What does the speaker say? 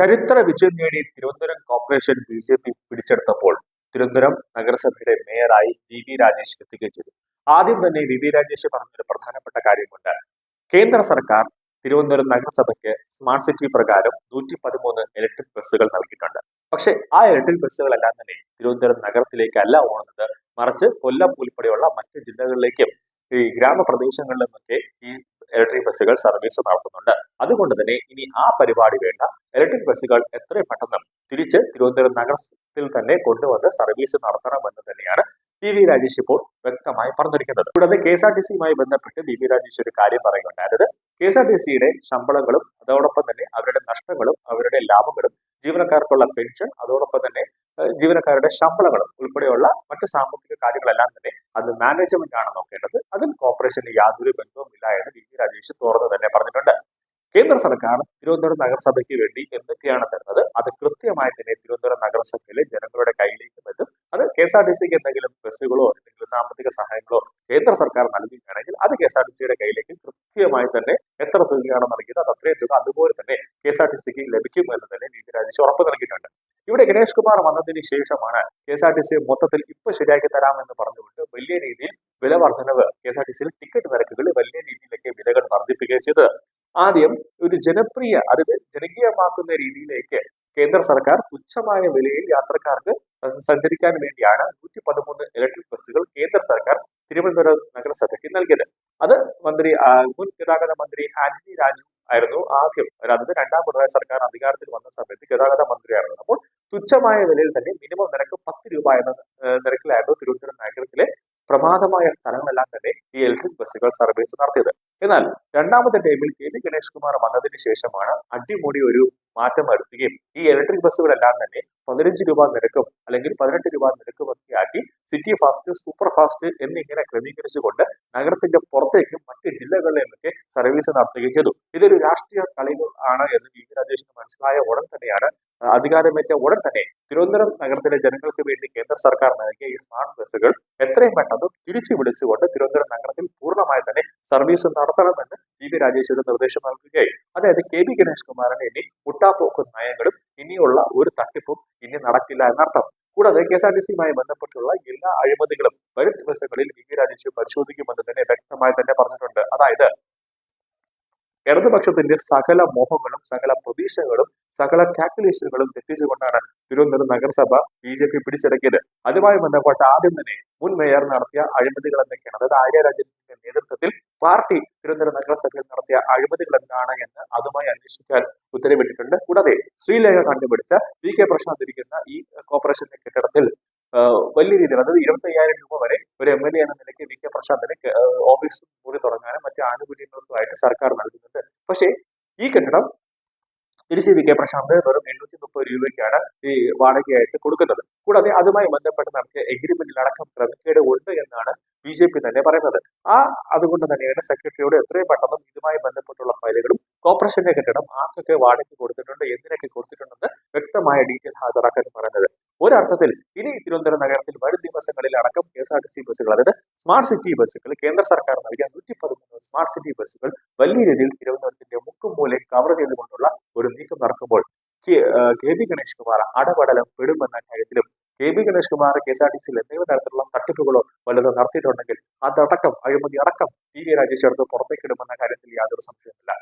ചരിത്ര വിജയം നേടി Thiruvananthapuram corporation B J P പിടിച്ചെടുത്തപ്പോൾ Thiruvananthapuram നഗരസഭയുടെ മേയറായി വി വി രാജേഷ് എത്തുകയും ചെയ്തു. ആദ്യം തന്നെ വി വി രാജേഷ് പറഞ്ഞൊരു പ്രധാനപ്പെട്ട കാര്യമുണ്ട്. കേന്ദ്ര സർക്കാർ തിരുവനന്തപുരം നഗരസഭയ്ക്ക് സ്മാർട്ട് സിറ്റി പ്രകാരം നൂറ്റി പതിമൂന്ന് ഇലക്ട്രിക് ബസ്സുകൾ നൽകിയിട്ടുണ്ട്. പക്ഷേ ആ ഇലക്ട്രിക് ബസ്സുകളെല്ലാം തന്നെ തിരുവനന്തപുരം നഗരത്തിലേക്കല്ല ഓണുന്നത് മറിച്ച് കൊല്ലം ഉൾപ്പെടെയുള്ള മറ്റ് ജില്ലകളിലേക്കും ഈ ഗ്രാമപ്രദേശങ്ങളിലുമൊക്കെ ഈ ഇലക്ട്രിക് ബസ്സുകൾ സർവീസ് നടത്തുന്നുണ്ട്. അതുകൊണ്ട് തന്നെ ഇനി ആ പരിപാടി വേണ്ട. ഇലക്ട്രിക് ബസ്സുകൾ എത്രയും പെട്ടെന്ന് തിരിച്ച് തിരുവനന്തപുരം നഗരത്തിൽ തന്നെ കൊണ്ടുവന്ന് സർവീസ് നടത്തണമെന്ന് തന്നെയാണ് പി വി രാജേഷ് ഇപ്പോൾ വ്യക്തമായി പറഞ്ഞിരിക്കുന്നത്. കൂടാതെ കെ എസ് ആർ ടി സിയുമായി ബന്ധപ്പെട്ട് പി വി രാജേഷ് ഒരു കാര്യം പറയുകയുണ്ടായത് കെ എസ് ആർ ടി സിയുടെ ശമ്പളങ്ങളും അതോടൊപ്പം തന്നെ അവരുടെ നഷ്ടങ്ങളും അവരുടെ ലാഭങ്ങളും ജീവനക്കാർക്കുള്ള പെൻഷൻ അതോടൊപ്പം തന്നെ ജീവനക്കാരുടെ ശമ്പളങ്ങളും ഉൾപ്പെടെയുള്ള മറ്റ് സാമ്പത്തിക കാര്യങ്ങളെല്ലാം തന്നെ അത് മാനേജ്മെന്റ് ആണ് നോക്കേണ്ടത്. അതും കോർപ്പറേഷന് യാതൊരു ബന്ധവുമില്ല എന്ന് വി വി രാജേഷ് തുറന്നു തന്നെ പറഞ്ഞിട്ടുണ്ട്. കേന്ദ്ര സർക്കാർ തിരുവനന്തപുരം നഗരസഭയ്ക്ക് വേണ്ടി എന്തൊക്കെയാണ് തരുന്നത്? അത് കൃത്യമായി തന്നെ തിരുവനന്തപുരം നഗരസഭയിലെ ജനങ്ങളുടെ കയ്യിലേക്ക് വരും അത് കെ എസ് ആർ ടി സിക്ക് എന്തെങ്കിലും ബസ്സുകളോ എന്തെങ്കിലും സാമ്പത്തിക സഹായങ്ങളോ കേന്ദ്ര സർക്കാർ നൽകുകയാണെങ്കിൽ അത് കെ എസ് ആർ ടി സിയുടെ കയ്യിലേക്ക് കൃത്യമായി തന്നെ എത്ര തുകയാണ് നൽകിയത് അത് അത്രയും തുക അതുപോലെ തന്നെ കെ എസ് ആർ ടി സിക്ക് ലഭിക്കും എന്ന് തന്നെ വി രാജേഷ് ഉറപ്പ് നൽകിയിട്ടുണ്ട്. ഇവിടെ ഗണേഷ് കുമാർ വന്നതിന് ശേഷമാണ് K S R T C മൊത്തത്തിൽ ഇപ്പൊ ശരിയാക്കി തരാമെന്ന് പറഞ്ഞുകൊണ്ട് വലിയ രീതിയിൽ വില വർധനവ് കെ എസ് ആർ ടി സിയിൽ ടിക്കറ്റ് നിരക്കുകൾ വലിയ രീതിയിലേക്ക് വിലകൾ വർദ്ധിപ്പിക്കുകയും ചെയ്തത്. ആദ്യം ഒരു ജനപ്രിയ അതായത് ജനകീയമാക്കുന്ന രീതിയിലേക്ക് കേന്ദ്ര സർക്കാർ തുച്ഛമായ വിലയിൽ യാത്രക്കാർക്ക് സഞ്ചരിക്കാൻ വേണ്ടിയാണ് നൂറ്റി പതിമൂന്ന് ഇലക്ട്രിക് ബസ്സുകൾ കേന്ദ്ര സർക്കാർ തിരുവനന്തപുരം നഗരസഭയ്ക്ക് നൽകിയത്. അത് മന്ത്രി മുൻ ഗതാഗത മന്ത്രി ആന്റണി രാജു ആയിരുന്നു ആദ്യം അതായത് രണ്ടാം പിണറായി സർക്കാർ അധികാരത്തിൽ വന്ന സമയത്ത് ഗതാഗത മന്ത്രിയായിരുന്നു. അപ്പോൾ തുച്ഛമായ വിലയിൽ തന്നെ മിനിമം നിരക്ക് പത്ത് രൂപ എന്ന നിരക്കിലായിരുന്നു തിരുവനന്തപുരം നഗരത്തിലെ പ്രമാദമായ സ്ഥലങ്ങളെല്ലാം തന്നെ ഈ ഇലക്ട്രിക് ബസ്സുകൾ സർവീസ് നടത്തിയത്. എന്നാൽ രണ്ടാമത്തെ ടൈമിൽ കെ വി ഗണേഷ് കുമാർ വന്നതിന് ശേഷമാണ് അടിമുടി ഒരു മാറ്റം വരുത്തുകയും ഈ ഇലക്ട്രിക് ബസ്സുകളെല്ലാം തന്നെ പതിനഞ്ച് രൂപ നിരക്കും അല്ലെങ്കിൽ പതിനെട്ട് രൂപ നിരക്കും ആക്കി സിറ്റി ഫാസ്റ്റ് സൂപ്പർ ഫാസ്റ്റ് എന്നിങ്ങനെ ക്രമീകരിച്ചുകൊണ്ട് നഗരത്തിന്റെ പുറത്തേക്കും മറ്റ് ജില്ലകളിലേക്കൊക്കെ സർവീസ് നടത്തുകയും ചെയ്തു. ഇതൊരു രാഷ്ട്രീയ കളി ആണ് എന്ന് വി വി രാജേഷിന് മനസ്സിലായ ഉടൻ തന്നെയാണ്. അധികാരമേറ്റ ഉടൻ തന്നെ തിരുവനന്തപുരം നഗരത്തിലെ ജനങ്ങൾക്ക് വേണ്ടി കേന്ദ്ര സർക്കാർ നൽകിയ ഈ സ്മാർട്ട് ബസ്സുകൾ എത്രയും പെട്ടെന്ന് തിരിച്ചു വിളിച്ചുകൊണ്ട് തിരുവനന്തപുരം നഗരത്തിൽ പൂർണമായി തന്നെ സർവീസ് നടത്തണമെന്ന് വി വി രാജേശ്വരൻ നിർദ്ദേശം നൽകുകയായി. അതായത് കെ ബി ഗണേഷ് കുമാറിന് ഇനി മുട്ടാപ്പോക്ക് നയങ്ങളും ഇനിയുള്ള ഒരു തട്ടിപ്പും ഇനി നടക്കില്ല എന്നർത്ഥം. കൂടാതെ കെ എസ് ആർ ടി സിയുമായി ബന്ധപ്പെട്ടുള്ള എല്ലാ അഴിമതികളും വരും ദിവസങ്ങളിൽ വി വി രാജേഷ് പരിശോധിക്കുമെന്ന് തന്നെ വ്യക്തമായി തന്നെ പറഞ്ഞിട്ടുണ്ട്. അതായത് ഇടതുപക്ഷത്തിന്റെ സകല മോഹങ്ങളും സകല പ്രതീക്ഷകളും സകല കാൽക്കുലേഷനുകളും തെറ്റിച്ചുകൊണ്ടാണ് തിരുവനന്തപുരം നഗരസഭ ബി ജെ പി പിടിച്ചടക്കിയത്. അതുമായി ബന്ധപ്പെട്ട് ആദ്യം തന്നെ മുൻ മേയർ നടത്തിയ അഴിമതികൾ എന്തൊക്കെയാണ്? അതായത് ആര്യ രാജേന്ദ്രന്റെ നേതൃത്വത്തിൽ പാർട്ടി തിരുവനന്തപുരം നഗരസഭയിൽ നടത്തിയ അഴിമതികൾ എന്താണ് എന്ന് അതുമായി അന്വേഷിക്കാൻ ഉത്തരവിട്ടിട്ടുണ്ട്. കൂടാതെ ശ്രീലേഖ കണ്ടുപിടിച്ച വി കെ പ്രശാന്ത് ഇരിക്കുന്ന ഈ കോർപ്പറേഷന്റെ കെട്ടിടത്തിൽ വലിയ രീതിയിൽ അതായത് ഇരുപത്തി അയ്യായിരം രൂപ വരെ ഒരു എം എൽ എ എന്ന നിലയ്ക്ക് വി കെ പ്രശാന്തിന് ഓഫീസ് കൂടി തുടങ്ങാനും മറ്റ് ആനുകൂല്യങ്ങൾക്കുമായിട്ട് സർക്കാർ നൽകുന്നുണ്ട്. പക്ഷേ ഈ കെട്ടിടം തിരിച്ച് വി കെ പ്രശാന്ത് വെറും എണ്ണൂറ്റി മുപ്പത് രൂപയ്ക്കാണ് ഈ വാടകയായിട്ട് കൊടുക്കുന്നത്. കൂടാതെ അതുമായി ബന്ധപ്പെട്ട് നടത്തിയ എഗ്രിമെന്റിൽ അടക്കം ക്രമക്കേട് ഉണ്ട് എന്നാണ് ബി ജെ പി തന്നെ പറയുന്നത്. ആ അതുകൊണ്ട് തന്നെയാണ് സെക്രട്ടറിയോട് എത്രയും പെട്ടെന്ന് ഇതുമായി ബന്ധപ്പെട്ടുള്ള ഫയലുകളും കോർപ്പറേഷന്റെ കെട്ടിടം ആർക്കൊക്കെ വാടകയ്ക്ക് കൊടുത്തിട്ടുണ്ട് എന്തിനൊക്കെ കൊടുത്തിട്ടുണ്ടെന്ന് വ്യക്തമായ ഡീറ്റെയിൽ ഹാജരാക്കാൻ പറയുന്നത്. ഒരർത്ഥത്തിൽ ഇനി തിരുവനന്തപുരം നഗരത്തിൽ വരും ദിവസങ്ങളിൽ അടക്കം K S R T C ബസ്സുകൾ അതായത് സ്മാർട്ട് സിറ്റി ബസ്സുകൾ കേന്ദ്ര സർക്കാർ നൽകിയ നൂറ്റി പതിമൂന്ന് സ്മാർട്ട് സിറ്റി ബസ്സുകൾ വലിയ രീതിയിൽ തിരുവനന്തപുരത്തിന്റെ മുക്കും മൂലയും കവർ ചെയ്തുകൊണ്ടുള്ള ഒരു നീക്കം നടക്കുമ്പോൾ കെ- ബി ഗണേഷ് കുമാർ അടപടലം പെടുമെന്ന കാര്യത്തിലും K B Ganesh Kumar K S R T സിയിൽ എന്തെങ്കിലും തരത്തിലുള്ള തട്ടിപ്പുകളോ വല്ലതും നടത്തിയിട്ടുണ്ടെങ്കിൽ അതടക്കം അഴിമതി അടക്കം പി കെ രാജേഷ് എടുത്ത് പുറത്തേക്കിടുമെന്ന കാര്യത്തിൽ യാതൊരു സംശയമില്ല